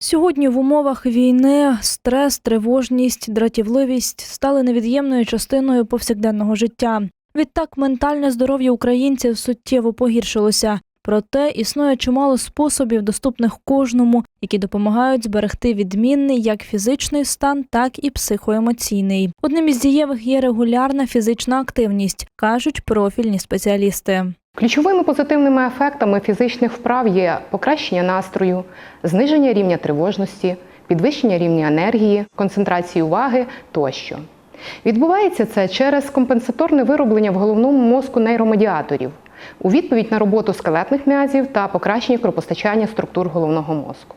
Сьогодні в умовах війни стрес, тривожність, дратівливість стали невід'ємною частиною повсякденного життя. Відтак, ментальне здоров'я українців суттєво погіршилося. Проте існує чимало способів, доступних кожному, які допомагають зберегти відмінний як фізичний стан, так і психоемоційний. Одним із дієвих є регулярна фізична активність, кажуть профільні спеціалісти. Ключовими позитивними ефектами фізичних вправ є покращення настрою, зниження рівня тривожності, підвищення рівня енергії, концентрації уваги тощо. Відбувається це через компенсаторне вироблення в головному мозку нейромедіаторів у відповідь на роботу скелетних м'язів та покращення кровопостачання структур головного мозку.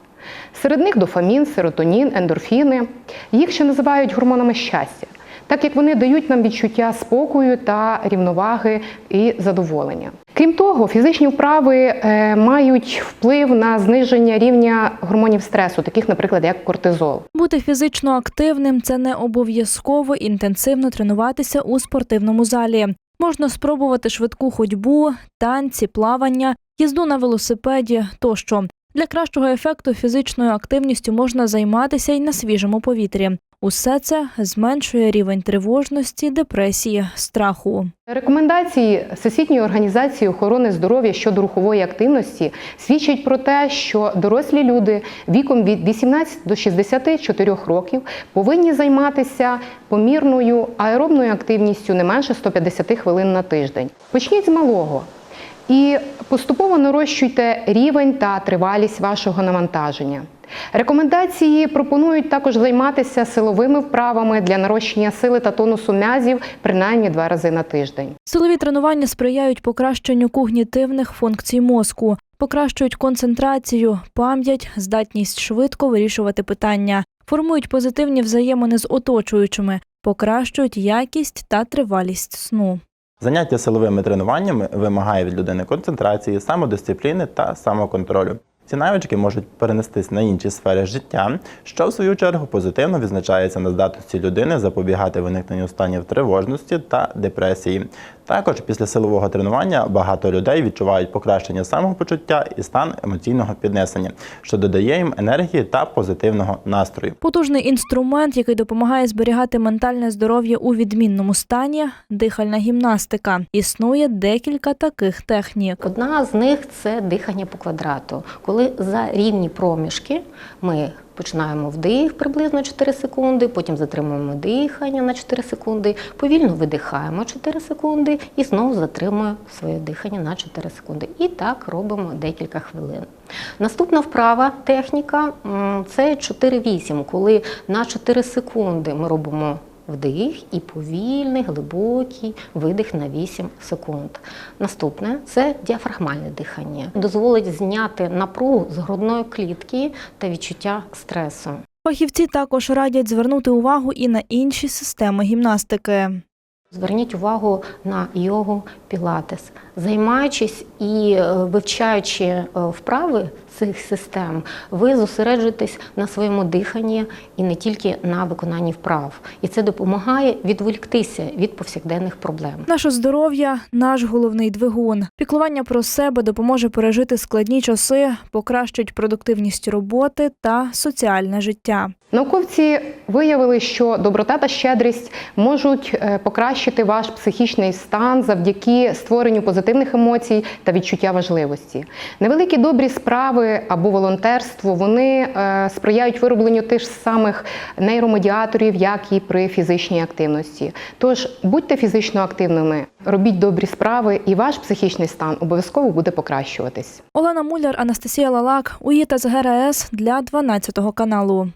Серед них дофамін, серотонін, ендорфіни. Їх ще називають гормонами щастя, так як вони дають нам відчуття спокою та рівноваги і задоволення. Крім того, фізичні вправи е, мають вплив на зниження рівня гормонів стресу, таких, наприклад, як кортизол. Бути фізично активним це не обов'язково інтенсивно тренуватися у спортивному залі. Можна спробувати швидку ходьбу, танці, плавання, їзду на велосипеді тощо. Для кращого ефекту фізичною активністю можна займатися й на свіжому повітрі. Усе це зменшує рівень тривожності, депресії, страху. Рекомендації Всесвітньої організації охорони здоров'я щодо рухової активності свідчать про те, що дорослі люди віком від 18 до 64 років повинні займатися помірною аеробною активністю не менше 150 хвилин на тиждень. Почніть з малого. І поступово нарощуйте рівень та тривалість вашого навантаження. Рекомендації пропонують також займатися силовими вправами для нарощення сили та тонусу м'язів принаймні два рази на тиждень. Силові тренування сприяють покращенню когнітивних функцій мозку, покращують концентрацію, пам'ять, здатність швидко вирішувати питання, формують позитивні взаємини з оточуючими, покращують якість та тривалість сну. Заняття силовими тренуваннями вимагає від людини концентрації, самодисципліни та самоконтролю. Ці навички можуть перенестись на інші сфери життя, що в свою чергу позитивно відзначається на здатності людини запобігати виникненню станів тривожності та депресії. Також після силового тренування багато людей відчувають покращення самопочуття і стан емоційного піднесення, що додає їм енергії та позитивного настрою. Потужний інструмент, який допомагає зберігати ментальне здоров'я у відмінному стані дихальна гімнастика. Існує декілька таких технік. Одна з них це дихання по квадрату. Коли за рівні проміжки ми починаємо вдих приблизно 4 секунди, потім затримуємо дихання на 4 секунди, повільно видихаємо 4 секунди і знову затримуємо своє дихання на 4 секунди. І так робимо декілька хвилин. Наступна вправа техніка це 4-8, коли на 4 секунди ми робимо Вдих і повільний, глибокий видих на 8 секунд. Наступне це діафрагмальне дихання. Дозволить зняти напругу з грудної клітки та відчуття стресу. Фахівці також радять звернути увагу і на інші системи гімнастики. Зверніть увагу на йогу пілатес. Займаючись і е, вивчаючи е, вправи цих систем, ви зосереджуєтесь на своєму диханні і не тільки на виконанні вправ. І це допомагає відволіктися від повсякденних проблем. Наше здоров'я наш головний двигун. Піклування про себе допоможе пережити складні часи, покращить продуктивність роботи та соціальне життя. Науковці виявили, що доброта та щедрість можуть е, покращити ваш психічний стан завдяки створенню позитивних емоцій та відчуття важливості. Невеликі добрі справи або волонтерство вони е, сприяють виробленню тих самих нейромедіаторів, як і при фізичній активності. Тож будьте фізично активними, робіть добрі справи, і ваш психічний стан обов'язково буде покращуватись. Олена Муляр, Анастасія Лалак, УІТА з ГРС для 12 каналу.